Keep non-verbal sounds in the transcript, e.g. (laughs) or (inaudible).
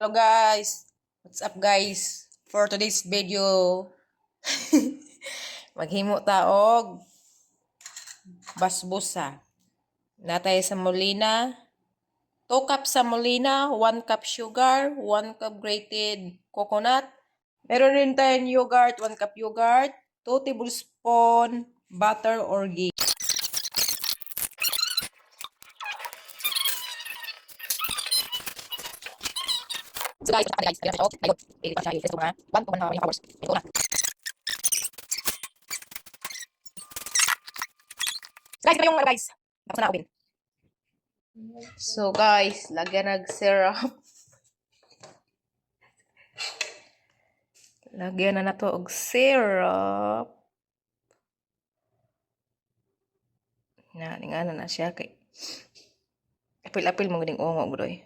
Hello guys! What's up guys? For today's video, (laughs) maghimo ta og basbusa. Natay sa Molina. 2 cup sa Molina, 1 cup sugar, 1 cup grated coconut. Meron rin tayong yogurt, 1 cup yogurt, 2 tablespoon butter or ghee. So guys, guys, ayan ito. Ayun, pili pa siya yung mga 1 to 1 hours. Ito na. So guys, ito yung ano guys. Tapos na oven. So guys, lagyan nag syrup. Lagyan na na to og syrup. Na, nga na siya kay Apil-apil mo ganing ungo, broy.